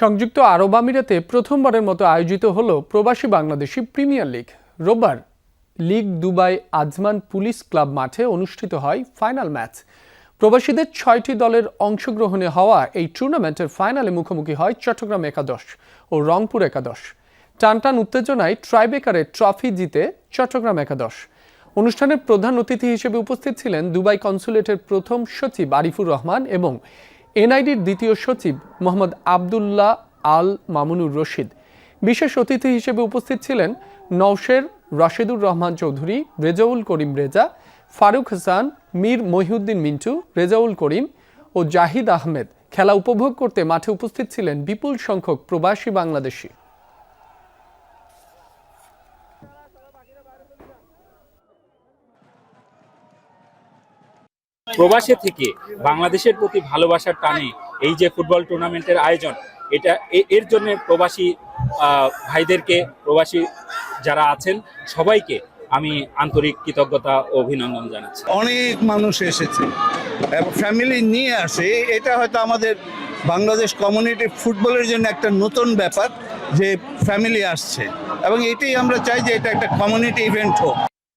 সংযুক্ত আরব আমিরাতে প্রথমবারের মতো আয়োজিত হলো প্রবাসী বাংলাদেশি প্রিমিয়ার লিগ। রোববার league Dubai Ajman police club মাঠে অনুষ্ঠিত হয় ফাইনাল ম্যাচ। প্রবাসীদের ছয়টি দলের অংশগ্রহণে হওয়া এই টুর্নামেন্টের ফাইনালে মুখোমুখি হয় চট্টগ্রাম একাদশ ও রংপুর একাদশ। টানটান উত্তেজনায় ট্রাইবেকারে ট্রফি জিতে চট্টগ্রাম একাদশ। অনুষ্ঠানের প্রধান অতিথি হিসেবে উপস্থিত ছিলেন দুবাই কনসুলেটের প্রথম সচিব আরিফুর রহমান এবং এনআইডির দ্বিতীয় সচিব মোহাম্মদ আবদুল্লাহ আল মামুনুর রশিদ। বিশেষ অতিথি হিসেবে উপস্থিত ছিলেন নওশের রাশেদুর রহমান চৌধুরী, রেজাউল করিম রেজা, ফারুক হাসান, মীর মহিউদ্দিন মিন্টু, রেজাউল করিম ও জাহিদ আহমেদ। খেলা উপভোগ করতে মাঠে উপস্থিত ছিলেন বিপুল সংখ্যক প্রবাসী বাংলাদেশি। প্রবাসে থেকে বাংলাদেশের প্রতি ভালোবাসার টানে এই যে ফুটবল টুর্নামেন্টের আয়োজন, এটা এর জন্য প্রবাসী ভাইদেরকে, প্রবাসী যারা আছেন, সবাইকে আমি আন্তরিক কৃতজ্ঞতা ও অভিনন্দন জানাচ্ছি। অনেক মানুষ এসেছে। এবং ফ্যামিলি নিয়ে আসে। এটা হয়তো আমাদের বাংলাদেশ কমিউনিটি ফুটবলের জন্য একটা নতুন ব্যাপার যে ফ্যামিলি আসছে। এবং এটাই আমরা চাই যে এটা একটা কমিউনিটি ইভেন্ট হোক।